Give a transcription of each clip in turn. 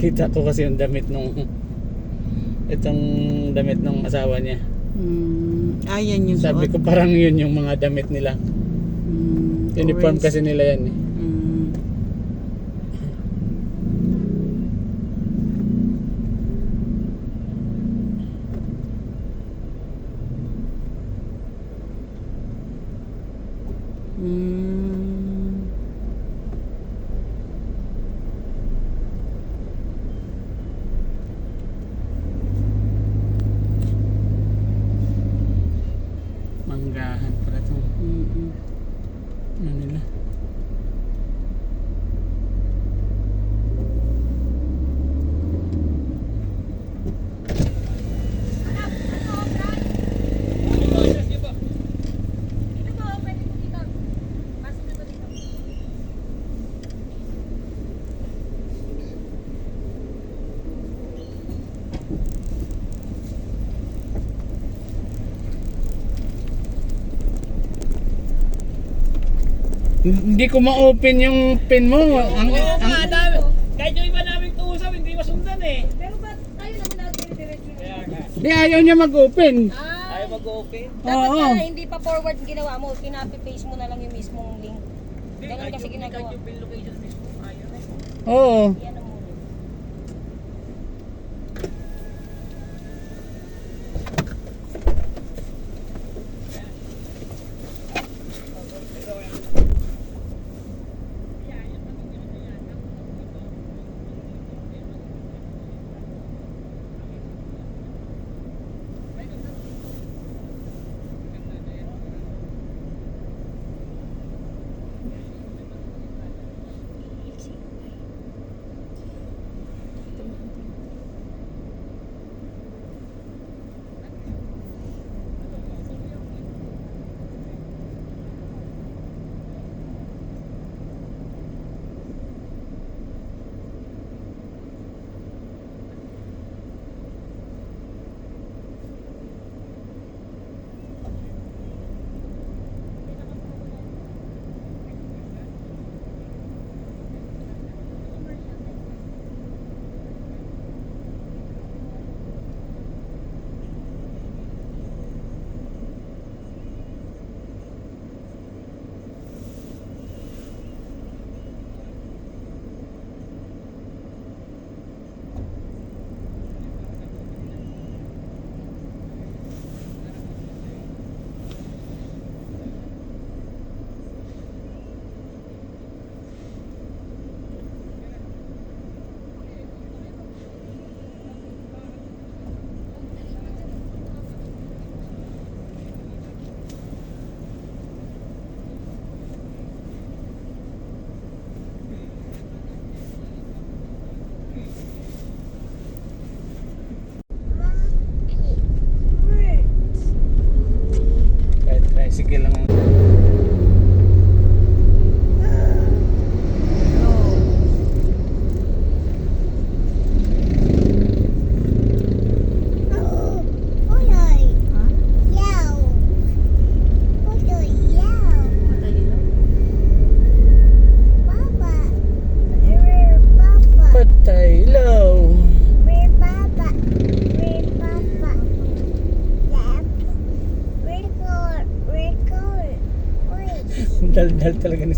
Nakita ko kasi yung damit nung itong damit ng asawa niya. Mm, ayan yung Sabi suot. ko parang yun yung mga damit nila. Mm, Uniform orange. kasi nila yan eh. Mm. Mm. Manggahan pala itong Mm-mm. ano nila. Hindi ko ma-open yung pin mo. Ang, Oo ang, nga, dami. Kahit yung iba naming tuusap, hindi masundan eh. Pero ba't tayo naman natin diretso na? Kaya nga. di ayaw niya mag-open. Ah, Ayaw mag-open. dapat Oo. pala hindi pa forward ginawa mo, pinapi-paste mo na lang yung mismong link. Hindi, Ganun kahit kasi yung, ginagawa. kahit yung pin location mismo, ayaw na. Oo. Yan ang talaga ni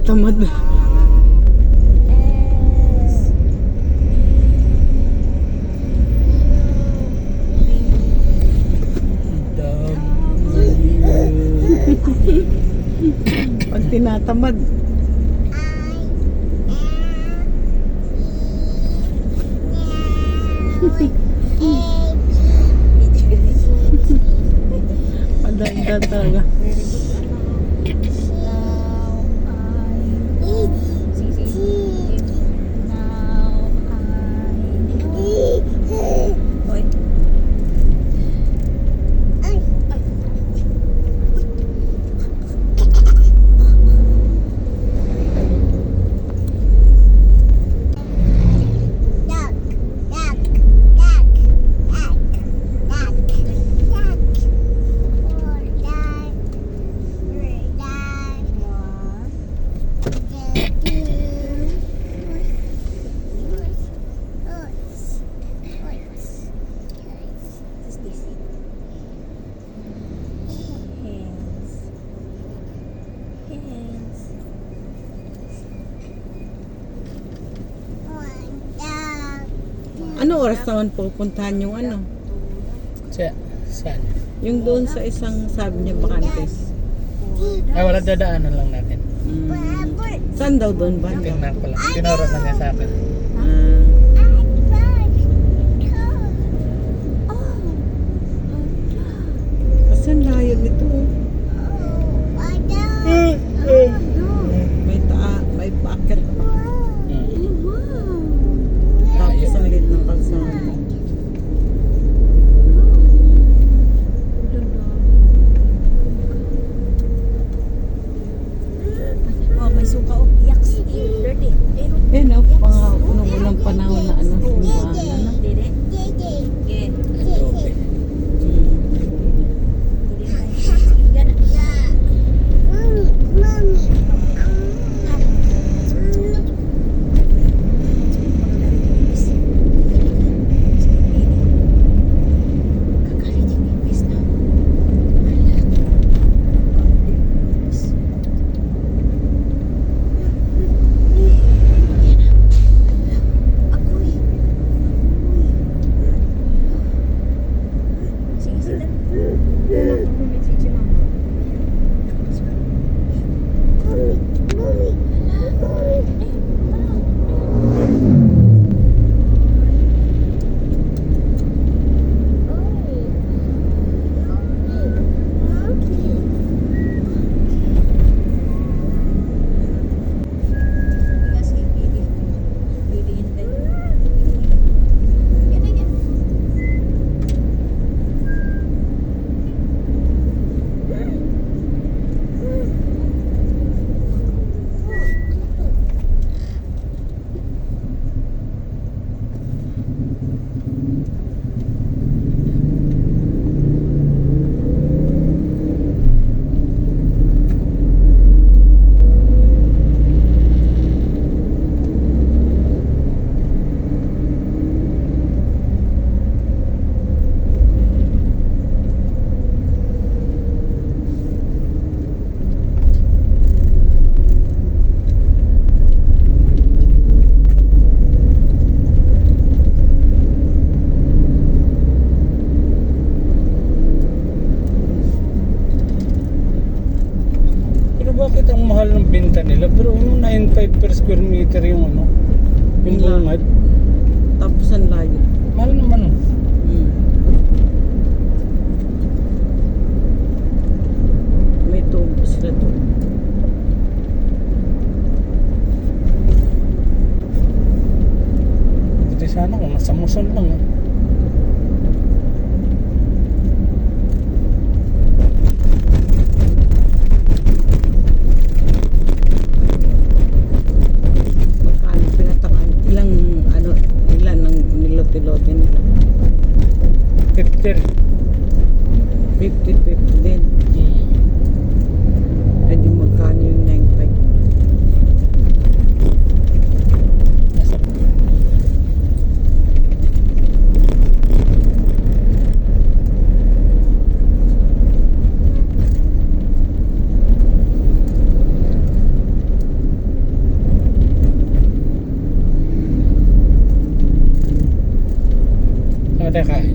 tinatamad. Pag tinatamad. Ano oras naman pupuntahan yung ano? Sa, saan? Yung doon sa isang sabi niya bakantes. Ay, wala dadaanan lang natin. Mm. Saan daw doon ba? Tingnan ko lang. Tinuro na niya sa akin. Ah, saan layo nito? May Pero yung 9.5 per square meter yung ano, yung Ilan? bungad, Tapos ang layo. mahal naman oh. Mm. May tubo sila doon. Buti sana kung nasa Muson lang eh. 9.5 din. Eh di magkano yung 9.5? Tama tayo.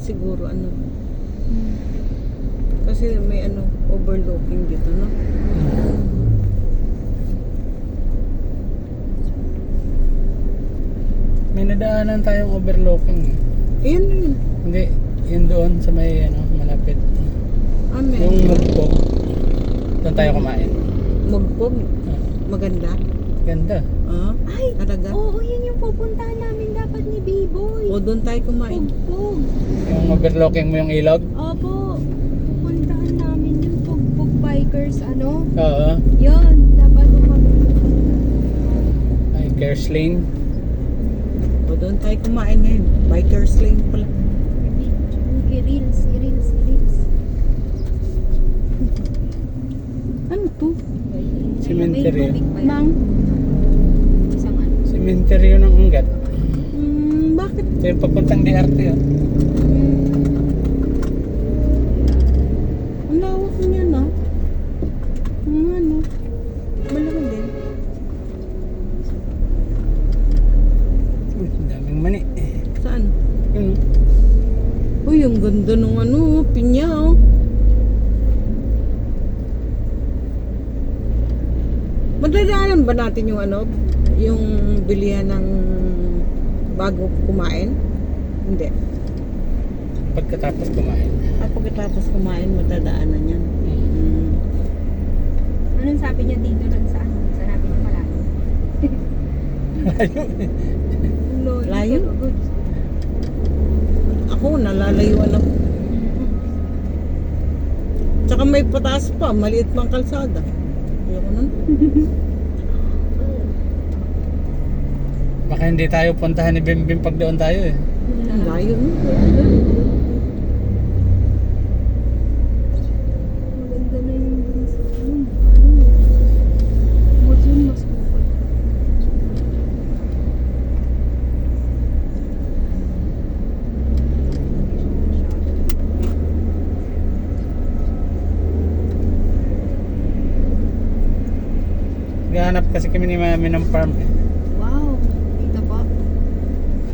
Siguro, ano. Kasi may ano, overlooking dito, no? May nadaanan tayong overlooking. eh. Ayan na yun. Hindi, yun doon sa may ano, malapit. Ah, may Yung ano, mugpog. Doon tayo kumain. Mugpog. Ah, Maganda. ganda. Ah, Ay, talaga. oo, yun yung pupuntahan namin B-Boy. O, doon tayo kumain. Pugpug. Yung overlooking mo yung ilog. Opo, pupuntahan namin yung Pugpug Bikers, ano? Oo. Yun, dapat. Ay, Cares Lane. O, doon tayo kumain ngayon. Bikers lane pala. I-reels, i-reels, i-reels. Ano to? Cemetery. Isang ano. Cemetery ng Angat. Ito yung papuntang DRT. Oh. Ang lawak na. Ang ano. Malaki din. Uy, ang daming mani. Saan? Yun. Uy, ang ganda nung ano, pinya oh. Madadaanan ba natin yung ano, yung bilihan ng bago kumain? Hindi. Pagkatapos kumain. At pagkatapos kumain, madadaanan yan. Hmm. Mm. Anong sabi niya dito lang sa ano? Sa natin yung malayo. No, Layo? Ako, nalalayuan ako. Tsaka may pataas pa, maliit pang kalsada. Ayoko nun. Baka hindi tayo puntahan ni Bimbim pag doon tayo eh. Ang layo nun. Maganda na yung sa ano. Mas yun, mas bukod. Gahanap kasi kami ni Mami ng farm eh.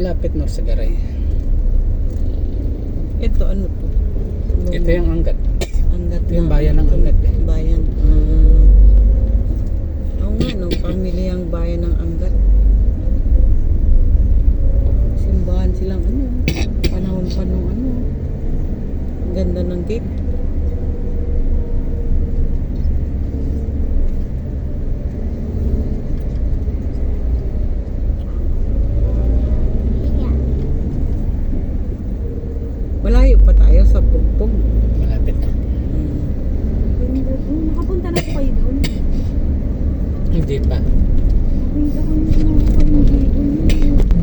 Lapit no sa garay. Ito ano to? Ito yung anggat. Angat Yung na- bayan ng Angat eh. Bayan. Ah. Oo nga, no? Pamilyang bayan ng Angat. Simbahan silang ano. Panahon pa nung ano. Ganda ng gate. Malayo pa tayo sa Pugpug. Malapit na. Hmm. Ganda po. Nakapunta na po kayo doon. Hindi pa.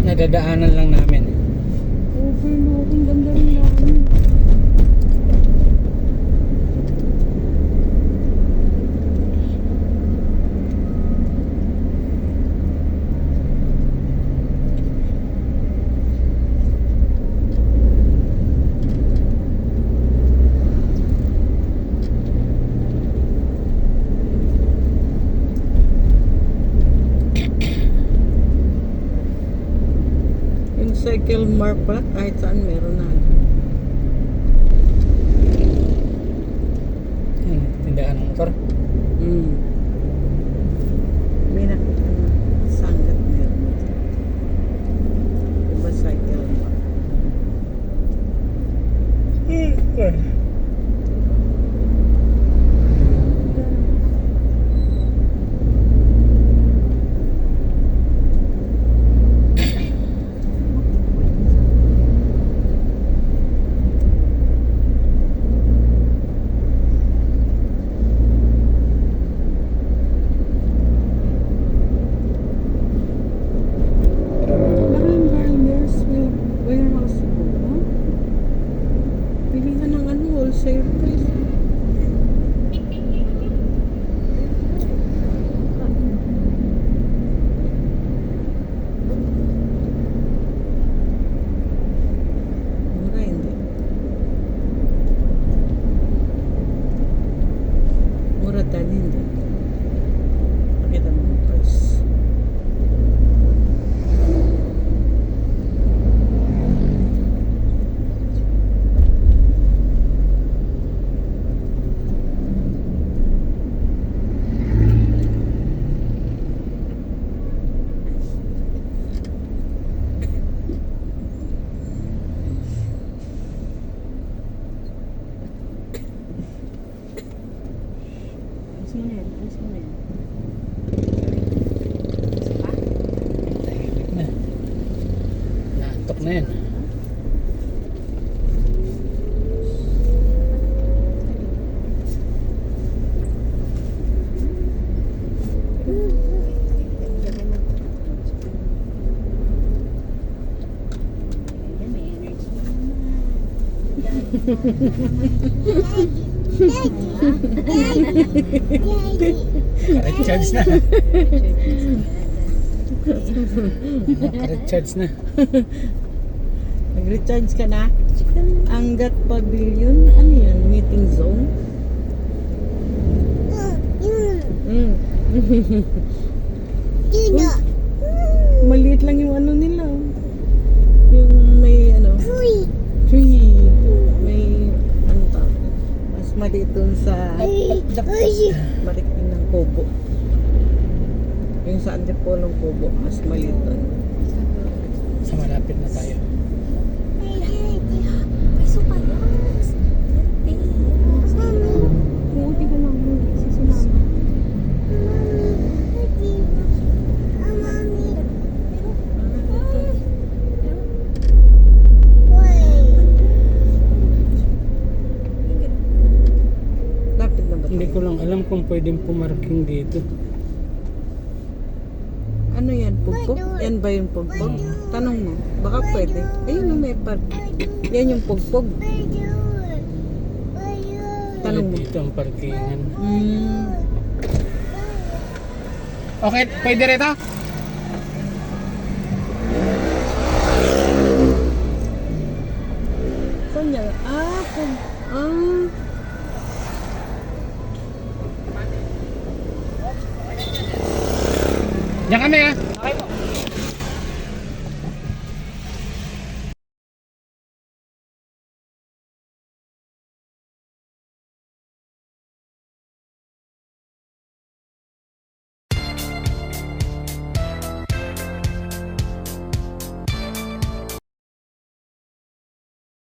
Nadadaanan lang namin. Overlooking. Ganda rin namin. Mark pala, kahit saan meron na. Hmm, tindahan ng motor. Mm. May nakita na sanggat meron na dyan. Diba cycle mark? Pero yung grinders, may warehouse po ba? Bilihan ng ano, wholesale price. Mura hindi. Mura tadi hindi. Pakita mo yung price. Alis mo na yan. Alis mo na yan. Tahimik na. Naantok na yan. Ayan, may energy Naka-recharge na. Naka-recharge na. Nag-recharge ka na? Angat Pavilion? Ano yan? Meeting zone? Mm. Maliit lang yung ano nila. Maliit dun sa Marikling ng Kubo. Yung sa Antipolong Kubo, mas maliit dun. Sa malapit na tayo. Buti ka lang mo. Si sinama. Lapit na ba? Hindi tayo? ko lang alam kung pwedeng pumarking dito. Ano yan? Pugpog? Yan ba yung pugpog? Tanong mo. Baka pwede. Ayun yung may park. Yan yung pugpog. Tanong mo. Dito ang parkingan. Hmm. Okay, pwede rito? Saan yan? Ah, pug... Ah. Diyan kami ah.